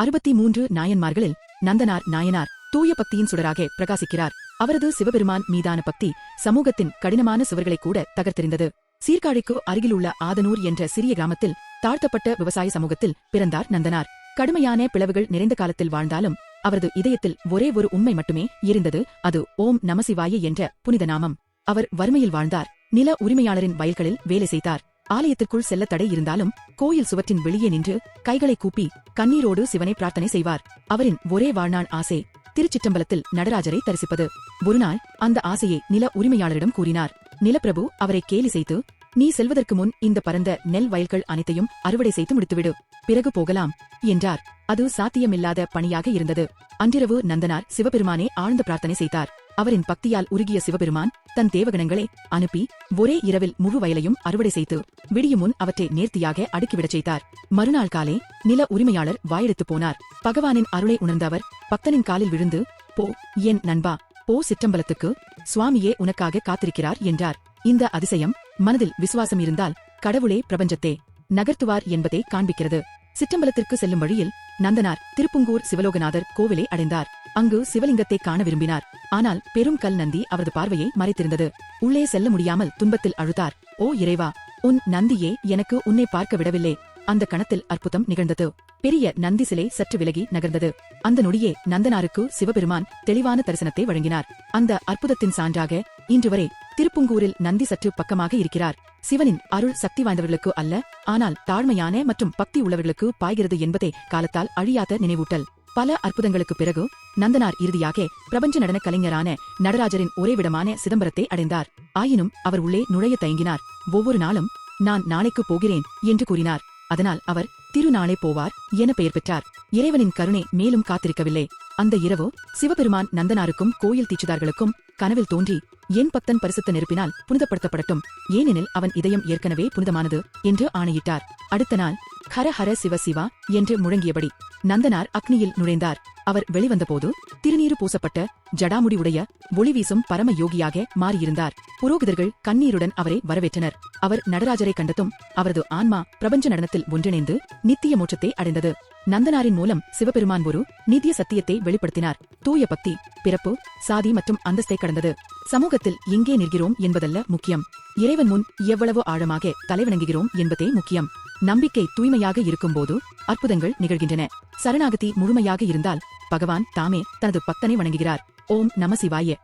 அறுபத்தி மூன்று நாயன்மார்களில் நந்தனார் நாயனார் தூய பக்தியின் சுடராக பிரகாசிக்கிறார். அவரது சிவபெருமான் மீதான பக்தி சமூகத்தின் கடினமான சுவர்களை கூட தகர்த்தெறிந்தது. சீர்காழிக்கு அருகிலுள்ள ஆதனூர் என்ற சிறிய கிராமத்தில் தாழ்த்தப்பட்ட விவசாய சமூகத்தில் பிறந்தார் நந்தனார். கடுமையான பிளவுகள் நிறைந்த காலத்தில் வாழ்ந்தாலும் அவரது இதயத்தில் ஒரே ஒரு உண்மை மட்டுமே இருந்தது அது ஓம் நமசிவாய என்ற புனித நாமம். அவர் வறுமையில் வாழ்ந்தார். நில உரிமையாளரின் வயல்களில் வேலை செய்தார். ஆலயத்திற்குள் செல்ல தடை இருந்தாலும் கோயில் சுவற்றின் வெளியே நின்று கைகளை கூப்பி கண்ணீரோடு சிவனை பிரார்த்தனை செய்வார். அவரின் ஒரே வாழ்நாள் ஆசை திருச்சிற்றம்பலத்தில் நடராஜரை தரிசிப்பது. ஒருநாள் அந்த ஆசையை நில உரிமையாளரிடம் கூறினார். நிலப்பிரபு அவரை கேலி செய்து நீ செல்வதற்கு முன் இந்த பரந்த நெல் வயல்கள் அனைத்தையும் அறுவடை செய்து முடித்துவிடு. பிறகு போகலாம் என்றார். அது சாத்தியமில்லாத பணியாக இருந்தது. அன்றிரவு நந்தனார் சிவபெருமானே ஆழ்ந்த பிரார்த்தனை செய்தார். அவரின் பக்தியால் உருகிய சிவபெருமான் தன் தேவகணங்களை அனுப்பி ஒரே இரவில் முழு வயலையும் அறுவடை செய்து விடியும் முன் அவற்றை நேர்த்தியாக அடுக்கிவிடச் செய்தார். மறுநாள் காலே நில உரிமையாளர் வாயெடுத்துப் போனார். பகவானின் அருளை உணர்ந்த அவர் பக்தனின் காலில் விழுந்து போ என் நண்பா போ சிற்றம்பலத்துக்கு சுவாமியே உனக்காக காத்திருக்கிறார் என்றார். இந்த அதிசயம் மனதில் விசுவாசம் இருந்தால் கடவுளே பிரபஞ்சத்தே நகர்த்துவார் என்பதை காண்பிக்கிறது. சிற்றம்பலத்திற்கு செல்லும் வழியில் நந்தனார் திருப்புங்கூர் சிவலோகநாதர் கோவிலை அடைந்தார். அங்கு சிவலிங்கத்தை காண விரும்பினார். ஆனால் பெரும் கல் நந்தி அவரது பார்வையை மறைத்திருந்தது. உள்ளே செல்ல முடியாமல் துன்பத்தில் அழுதார். ஓ இறைவா உன் நந்தியே எனக்கு உன்னை பார்க்க விடவில்லை. அந்த கணத்தில் அற்புதம் நிகழ்ந்தது. பெரிய நந்தி சிலை சற்று விலகி நகர்ந்தது. அந்த நொடியே நந்தனாருக்கு சிவபெருமான் தெளிவான தரிசனத்தை வழங்கினார். அந்த அற்புதத்தின் சான்றாக இன்று வரை திருப்புங்கூரில் நந்தி சற்று பக்கமாக இருக்கிறார். சிவனின் அருள் சக்தி வாய்ந்தவர்களுக்கு அல்ல ஆனால் தாழ்மையான மற்றும் பக்தி உள்ளவர்களுக்கு பாய்கிறது என்பதே காலத்தால் அழியாத நினைவூட்டல். பல அற்புதங்களுக்கு பிறகு நந்தனார் இறுதியாக பிரபஞ்ச நடன கலைஞரான நடராஜரின் உறைவிடமான சிதம்பரத்தை அடைந்தார். ஆயினும் அவர் உள்ளே நுழைய தயங்கினார். ஒவ்வொரு நாளும் நான் நாளைக்கு போகிறேன் என்று கூறினார். அதனால் அவர் திருநாளே போவார் என பெயர் பெற்றார். இறைவனின் கருணை மேலும் காத்திருக்கவில்லை. அந்த இரவு சிவபெருமான் நந்தனாருக்கும் கோயில் தீட்சிதார்களுக்கும் கனவில் தோன்றி என் பக்தன் பரிசுத்த நெருப்பினால் புனிதப்படுத்தப்படட்டும். ஏனெனில் அவன் இதயம் ஏற்கனவே புனிதமானது என்று ஆணையிட்டார். அடுத்த நாள் ஹர ஹர சிவ சிவா என்று முழங்கியபடி நந்தனார் அக்னியில் நுழைந்தார். அவர் வெளிவந்தபோது திருநீறு பூசப்பட்ட ஜடாமுடி உடைய ஒளி வீசும் பரம யோகியாக மாறியிருந்தார். புரோகிதர்கள் கண்ணீருடன் அவரை வரவேற்றனர். அவர் நடராஜரை கண்டதும் அவரது ஆன்மா பிரபஞ்ச நடனத்தில் ஒன்றிணைந்து நித்திய மோட்சத்தை அடைந்தது. நந்தனாரின் மூலம் சிவபெருமான் ஒரு நித்திய சத்தியத்தை வெளிப்படுத்தினார். தூய பக்தி பிறப்பு சாதி மற்றும் அந்தஸ்தை கடந்தது. சமூகத்தில் எங்கே நிற்கிறோம் என்பதல்ல முக்கியம். இறைவன் முன் எவ்வளவு ஆழமாக தலைவணங்குகிறோம் என்பதே முக்கியம். நம்பிக்கை தூய்மையாக இருக்கும்போது அற்புதங்கள் நிகழ்கின்றன. சரணாகதி முழுமையாக இருந்தால் பகவான் தாமே தனது பக்தனை வணங்குகிறார். ஓம் நம சிவாய.